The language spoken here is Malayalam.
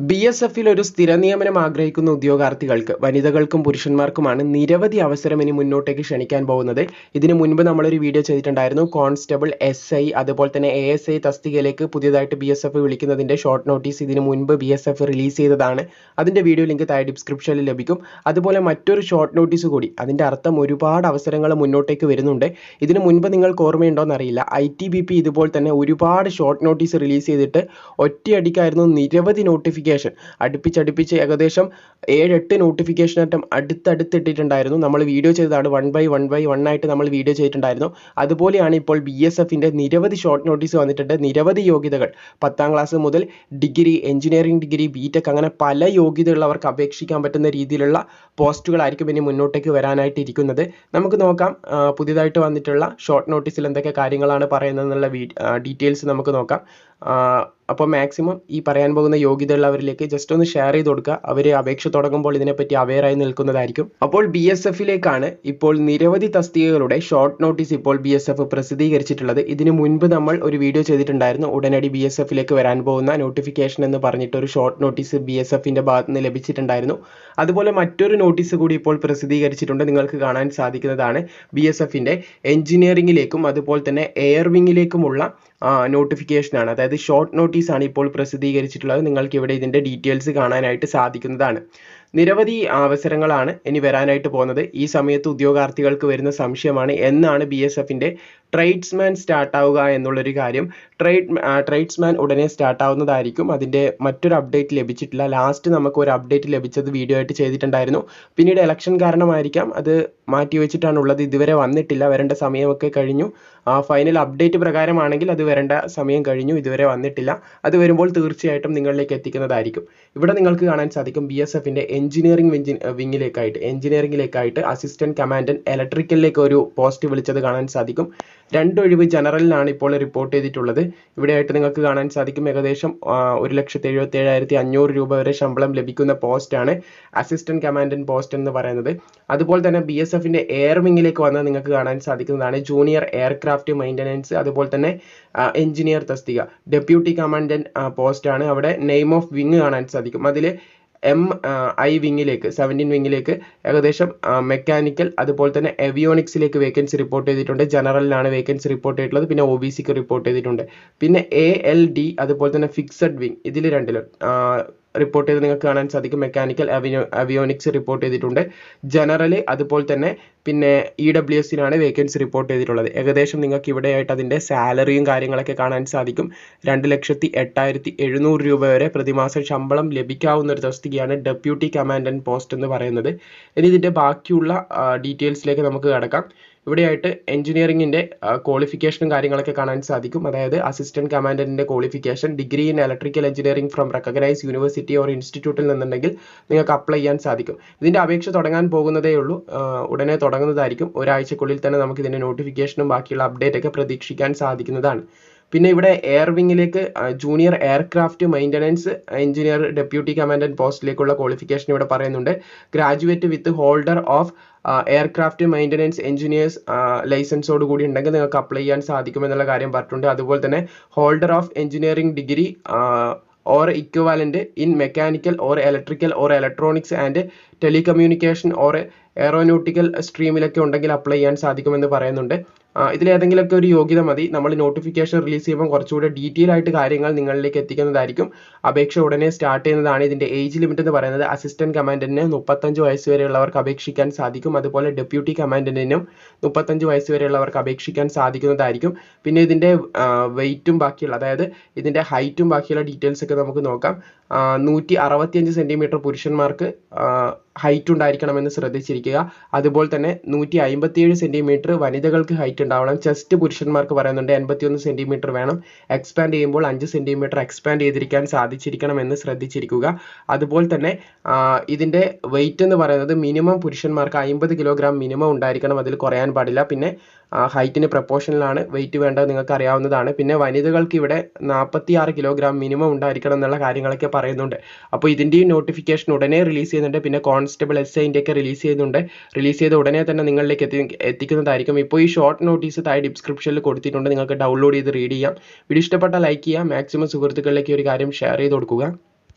ബി എസ് എഫിൽ ഒരു സ്ഥിര നിയമനം ആഗ്രഹിക്കുന്ന ഉദ്യോഗാർത്ഥികൾക്ക് വനിതകൾക്കും പുരുഷന്മാർക്കുമാണ് നിരവധി അവസരം ഇനി മുന്നോട്ടേക്ക് ക്ഷണിക്കാൻ പോകുന്നത്. ഇതിനു മുൻപ് നമ്മളൊരു വീഡിയോ ചെയ്തിട്ടുണ്ടായിരുന്നു. കോൺസ്റ്റബിൾ എസ് ഐ അതുപോലെ തന്നെ എ എസ് ഐ തസ്തികയിലേക്ക് പുതിയതായിട്ട് ബി എസ് എഫ് വിളിക്കുന്നതിന്റെ ഷോർട്ട് നോട്ടീസ് ഇതിനു മുൻപ് ബി എസ് എഫ് റിലീസ് ചെയ്തതാണ്. അതിന്റെ വീഡിയോ ലിങ്ക് താഴെ ഡിസ്ക്രിപ്ഷനിൽ ലഭിക്കും. അതുപോലെ മറ്റൊരു ഷോർട്ട് നോട്ടീസ് കൂടി അതിന്റെ അർത്ഥം ഒരുപാട് അവസരങ്ങൾ മുന്നോട്ടേക്ക് വരുന്നുണ്ട്. ഇതിനു മുൻപ് നിങ്ങൾക്ക് ഓർമ്മയുണ്ടോ എന്നറിയില്ല ഐ ടി ബി പി ഇതുപോലെ തന്നെ ഒരുപാട് ഷോർട്ട് നോട്ടീസ് റിലീസ് ചെയ്തിട്ട് ഒറ്റയടിക്കായിരുന്നു നിരവധി നോട്ടിഫിക്കേഷൻ അടുപ്പിച്ചടുപ്പിച്ച് ഏകദേശം ഏഴെട്ട് നോട്ടിഫിക്കേഷൻ അറ്റം അടുത്തടുത്തിട്ടിട്ടുണ്ടായിരുന്നു. നമ്മൾ വീഡിയോ ചെയ്തതാണ് one by one by one ആയിട്ട് നമ്മൾ വീഡിയോ ചെയ്തിട്ടുണ്ടായിരുന്നു. അതുപോലെയാണ് ഇപ്പോൾ ബി എസ് എഫിന്റെ നിരവധി ഷോർട്ട് നോട്ടീസ് വന്നിട്ടുണ്ട്. നിരവധി യോഗ്യതകൾ. പത്താം ക്ലാസ് മുതൽ degree engineering degree B tech അങ്ങനെ പല യോഗ്യതയുള്ളവർക്ക് അപേക്ഷിക്കാൻ പറ്റുന്ന രീതിയിലുള്ള പോസ്റ്റുകളായിരിക്കും ഇനി മുന്നോട്ടേക്ക് വരാനായിട്ട് ഇരിക്കുന്നത്. നമുക്ക് നോക്കാം. പുതിയതായിട്ട് വന്നിട്ടുള്ള ഷോർട്ട് നോട്ടീസിൽ എന്തൊക്കെ കാര്യങ്ങളാണ് പറയുന്നത് എന്നുള്ള ഡീറ്റെയിൽസ് നമുക്ക് നോക്കാം. അപ്പോൾ മാക്സിമം ഈ പറയാൻ പോകുന്ന യോഗ്യതയുള്ളവരിലേക്ക് ജസ്റ്റ് ഒന്ന് ഷെയർ ചെയ്ത് കൊടുക്കുക. അവർ അപേക്ഷ തുടങ്ങുമ്പോൾ ഇതിനെപ്പറ്റി ആയി നിൽക്കുന്നതായിരിക്കും. അപ്പോൾ ബി എസ് എഫിലേക്കാണ് ഇപ്പോൾ നിരവധി തസ്തികകളുടെ ഷോർട്ട് നോട്ടീസ് ഇപ്പോൾ ബി എസ് എഫ് പ്രസിദ്ധീകരിച്ചിട്ടുള്ളത്. ഇതിനു മുൻപ് നമ്മൾ ഒരു വീഡിയോ ചെയ്തിട്ടുണ്ടായിരുന്നു. ഉടനടി ബി എസ് എഫിലേക്ക് വരാൻ പോകുന്ന നോട്ടിഫിക്കേഷൻ എന്ന് പറഞ്ഞിട്ട് ഒരു ഷോർട്ട് നോട്ടീസ് ബി എസ് എഫിന്റെ ഭാഗത്ത് നിന്ന് ലഭിച്ചിട്ടുണ്ടായിരുന്നു. അതുപോലെ മറ്റൊരു നോട്ടീസ് കൂടി ഇപ്പോൾ പ്രസിദ്ധീകരിച്ചിട്ടുണ്ട്. നിങ്ങൾക്ക് കാണാൻ സാധിക്കുന്നതാണ് ബി എസ് എഫിന്റെ എഞ്ചിനീയറിംഗിലേക്കും അതുപോലെ തന്നെ എയർ വിങ്ങിലേക്കുമുള്ള നോട്ടിഫിക്കേഷനാണ് അതായത് ഷോർട്ട് നോട്ടീസ് ആണ് ഇപ്പോൾ പ്രസിദ്ധീകരിച്ചിട്ടുള്ളത്. നിങ്ങൾക്ക് ഇവിടെ ഇതിന്റെ ഡീറ്റെയിൽസ് കാണാനായിട്ട് സാധിക്കുന്നതാണ്. നിരവധി അവസരങ്ങളാണ് ഇനി വരാനായിട്ട് പോകുന്നത്. ഈ സമയത്ത് ഉദ്യോഗാർത്ഥികൾക്ക് വരുന്ന സംശയമാണ് എന്നാണ് ബി എസ് എഫിന്റെ ട്രേഡ്സ്മാൻ സ്റ്റാർട്ട് ആവുക എന്നുള്ളൊരു കാര്യം. ട്രേഡ് ട്രേഡ്സ്മാൻ ഉടനെ സ്റ്റാർട്ട് ആവുന്നതായിരിക്കും. അതിന്റെ മറ്റൊരു അപ്ഡേറ്റ് ലഭിച്ചിട്ടില്ല. ലാസ്റ്റ് നമുക്ക് ഒരു അപ്ഡേറ്റ് ലഭിച്ചത് വീഡിയോ ആയിട്ട് ചെയ്തിട്ടുണ്ടായിരുന്നു. പിന്നീട് ഇലക്ഷൻ കാരണമായിരിക്കാം. അത് മാറ്റി വെച്ചിട്ടാണ് ഉള്ളത്. ഇതുവരെ വന്നിട്ടില്ല. വരേണ്ട സമയമൊക്കെ കഴിഞ്ഞു. ആ ഫൈനൽ അപ്ഡേറ്റ് പ്രകാരമാണെങ്കിൽ അത് വരേണ്ട സമയം കഴിഞ്ഞു. ഇതുവരെ വന്നിട്ടില്ല. അത് വരുമ്പോൾ തീർച്ചയായിട്ടും നിങ്ങളിലേക്ക് എത്തിക്കുന്നതായിരിക്കും. ഇവിടെ നിങ്ങൾക്ക് കാണാൻ സാധിക്കും ബി എസ് എഫിന്റെ എഞ്ചിനീയറിംഗ് വിങ്ങിലേക്കായിട്ട് എഞ്ചിനീയറിംഗിലേക്കായിട്ട് അസിസ്റ്റന്റ് കമാൻഡന്റ് ഇലക്ട്രിക്കലിലേക്ക് ഒരു പോസ്റ്റ് വിളിച്ചത് കാണാൻ സാധിക്കും. രണ്ട് ഒഴിവ് ജനറലിനാണ് ഇപ്പോൾ റിപ്പോർട്ട് ചെയ്തിട്ടുള്ളത്. ഇവിടെയായിട്ട് നിങ്ങൾക്ക് കാണാൻ സാധിക്കും ഏകദേശം ഒരു ലക്ഷത്തി എഴുപത്തി ഏഴായിരത്തി അഞ്ഞൂറ് രൂപ വരെ ശമ്പളം ലഭിക്കുന്ന പോസ്റ്റാണ് അസിസ്റ്റന്റ് കമാൻഡന്റ് പോസ്റ്റ് എന്ന് പറയുന്നത്. അതുപോലെ തന്നെ ബി എസ് എഫിന്റെ എയർ വിങ്ങിലേക്ക് വന്നാൽ നിങ്ങൾക്ക് കാണാൻ സാധിക്കുന്നതാണ് ജൂനിയർ എയർക്രാഫ്റ്റ് മെയിന്റനൻസ് അതുപോലെ തന്നെ എഞ്ചിനീയർ തസ്തിക. ഡെപ്യൂട്ടി കമാൻഡന്റ് പോസ്റ്റാണ് അവിടെ നെയിം ഓഫ് വിങ് കാണാൻ സാധിക്കും. അതിൽ എം ഐ വിങ്ങിലേക്ക് സെവന്റീൻ വിങ്ങിലേക്ക് ഏകദേശം മെക്കാനിക്കൽ അതുപോലെ തന്നെ എവിയോണിക്സിലേക്ക് വേക്കൻസി റിപ്പോർട്ട് ചെയ്തിട്ടുണ്ട്. ജനറലിലാണ് വേക്കൻസി റിപ്പോർട്ട് ചെയ്തിട്ടുള്ളത്. പിന്നെ ഒ ബി സിക്ക് റിപ്പോർട്ട് ചെയ്തിട്ടുണ്ട്. പിന്നെ എ എൽ ഡി അതുപോലെ തന്നെ ഫിക്സഡ് വിങ് ഇതിൽ രണ്ടിലും റിപ്പോർട്ട് ചെയ്ത് നിങ്ങൾക്ക് കാണാൻ സാധിക്കും. മെക്കാനിക്കൽ അവിയോ അവിയോണിക്സ് റിപ്പോർട്ട് ചെയ്തിട്ടുണ്ട്. ജനറൽ അതുപോലെ തന്നെ പിന്നെ ഇ ഡബ്ല്യു എസിനാണ് വേക്കൻസി റിപ്പോർട്ട് ചെയ്തിട്ടുള്ളത്. ഏകദേശം നിങ്ങൾക്ക് ഇവിടെയായിട്ട് അതിന്റെ സാലറിയും കാര്യങ്ങളൊക്കെ കാണാൻ സാധിക്കും. രണ്ട് ലക്ഷത്തി എട്ടായിരത്തി എഴുന്നൂറ് രൂപ വരെ പ്രതിമാസ ശമ്പളം ലഭിക്കാവുന്ന ഒരു തസ്തികയാണ് ഡെപ്യൂട്ടി കമാൻഡന്റ് പോസ്റ്റ് എന്ന് പറയുന്നത്. ഇനി ഇതിന്റെ ബാക്കിയുള്ള ഡീറ്റെയിൽസിലേക്ക് നമുക്ക് കടക്കാം. ഇവിടെയായിട്ട് എഞ്ചിനീയറിംഗിന്റെ ക്വാളിഫിക്കേഷനും കാര്യങ്ങളൊക്കെ കാണാൻ സാധിക്കും. അതായത് assistant കമാൻഡന്റിന്റെ qualification degree in electrical engineering from recognise university or ഇൻസ്റ്റിറ്റ്യൂട്ടിൽ നിന്നുണ്ടെങ്കിൽ നിങ്ങൾക്ക് അപ്ലൈ ചെയ്യാൻ സാധിക്കും. ഇതിന്റെ അപേക്ഷ തുടങ്ങാൻ പോകുന്നതേ ഉള്ളൂ. ഉടനെ തുടങ്ങുന്നതായിരിക്കും. ഒരാഴ്ചക്കുള്ളിൽ തന്നെ നമുക്ക് ഇതിന്റെ നോട്ടിഫിക്കേഷനും ബാക്കിയുള്ള അപ്ഡേറ്റ് ഒക്കെ പ്രതീക്ഷിക്കാൻ സാധിക്കുന്നതാണ്. പിന്നെ ഇവിടെ air വിങ്ങിലേക്ക് junior aircraft maintenance engineer deputy commandant പോസ്റ്റിലേക്കുള്ള qualification ഇവിടെ പറയുന്നുണ്ട്. Graduate with holder of aircraft maintenance engineers ലൈസൻസോട് കൂടി ഉണ്ടെങ്കിൽ നിങ്ങൾക്ക് അപ്ലൈ ചെയ്യാൻ സാധിക്കുമെന്നുള്ള കാര്യം പറഞ്ഞിട്ടുണ്ട്. അതുപോലെ തന്നെ holder of engineering degree or equivalent in mechanical or electrical or electronics and telecommunication or aeronautical സ്ട്രീമിലൊക്കെ ഉണ്ടെങ്കിൽ അപ്ലൈ ചെയ്യാൻ സാധിക്കുമെന്ന് പറയുന്നുണ്ട്. ഇതിലേതെങ്കിലുമൊക്കെ ഒരു യോഗ്യത മതി. നമ്മൾ നോട്ടിഫിക്കേഷൻ റിലീസ് ചെയ്യുമ്പോൾ കുറച്ചുകൂടെ ഡീറ്റെയിൽ ആയിട്ട് കാര്യങ്ങൾ നിങ്ങളിലേക്ക് എത്തിക്കുന്നതായിരിക്കും. അപേക്ഷ ഉടനെ സ്റ്റാർട്ട് ചെയ്യുന്നതാണ് ഇതിന്റെ ഏജ് ലിമിറ്റ് എന്ന് പറയുന്നത്. അസിസ്റ്റന്റ് കമാൻഡന്റിന് മുപ്പത്തഞ്ച് വയസ്സ് വരെയുള്ളവർക്ക് അപേക്ഷിക്കാൻ സാധിക്കും. അതുപോലെ ഡെപ്യൂട്ടി കമാൻഡന്റിനും മുപ്പത്തഞ്ച് വയസ്സ് വരെയുള്ളവർക്ക് അപേക്ഷിക്കാൻ സാധിക്കുന്നതായിരിക്കും. പിന്നെ ഇതിന്റെ വെയിറ്റും ബാക്കിയുള്ള അതായത് ഇതിന്റെ ഹൈറ്റും ബാക്കിയുള്ള ഡീറ്റെയിൽസ് ഒക്കെ നമുക്ക് നോക്കാം. നൂറ്റി അറുപത്തിയഞ്ച് സെന്റിമീറ്റർ പുരുഷന്മാർക്ക് ഹൈറ്റ് ഉണ്ടായിരിക്കണമെന്ന് ശ്രദ്ധിച്ചിരിക്കുക. അതുപോലെ തന്നെ നൂറ്റി അമ്പത്തിയേഴ് സെന്റിമീറ്റർ വനിതകൾക്ക് ഹൈറ്റ് ഉണ്ടാവണം. ചെസ്റ്റ് പുരുഷന്മാർക്ക് പറയുന്നുണ്ട് എൺപത്തിയൊന്ന് സെന്റിമീറ്റർ വേണം. എക്സ്പാൻഡ് ചെയ്യുമ്പോൾ അഞ്ച് സെന്റിമീറ്റർ എക്സ്പാൻഡ് ചെയ്തിരിക്കാൻ സാധിച്ചിരിക്കണം എന്ന് ശ്രദ്ധിച്ചിരിക്കുക. അതുപോലെ തന്നെ ഇതിന്റെ വെയിറ്റ് എന്ന് പറയുന്നത് മിനിമം പുരുഷന്മാർക്ക് അമ്പത് കിലോഗ്രാം മിനിമം ഉണ്ടായിരിക്കണം. അതിൽ കുറയാൻ പാടില്ല. പിന്നെ ഹൈറ്റിന് പ്രപ്പോർഷനിലാണ് വെയിറ്റ് വേണ്ടത് നിങ്ങൾക്ക് അറിയാവുന്നതാണ്. പിന്നെ വനിതകൾക്ക് ഇവിടെ നാൽപ്പത്തി ആറ് കിലോഗ്രാം മിനിമം ഉണ്ടായിരിക്കണം എന്നുള്ള കാര്യങ്ങളൊക്കെ പറയുന്നുണ്ട്. അപ്പോൾ ഇതിന്റെയും നോട്ടിഫിക്കേഷൻ ഉടനെ റിലീസ് ചെയ്യുന്നുണ്ട്. പിന്നെ കോൺസ്റ്റബിൾ എസ് ഐന്റെ ഒക്കെ റിലീസ് ചെയ്യുന്നുണ്ട് റിലീസ് ചെയ്ത ഉടനെ തന്നെ നിങ്ങളിലേക്ക് എത്തി എത്തിക്കുന്നതായിരിക്കും. ഇപ്പോൾ ഈ ഷോർട്ട് നോട്ടീസ് താഴെ ഡിസ്ക്രിപ്ഷനിൽ കൊടുത്തിട്ടുണ്ട്. നിങ്ങൾക്ക് ഡൗൺലോഡ് ചെയ്ത് റീഡ് ചെയ്യാം. വീഡിയോ ഇഷ്ടപ്പെട്ടാൽ ലൈക്ക് ചെയ്യുക മാക്സിമം സുഹൃത്തുക്കളിലേക്ക് ഒരു കാര്യം ഷെയർ ചെയ്ത് കൊടുക്കുക.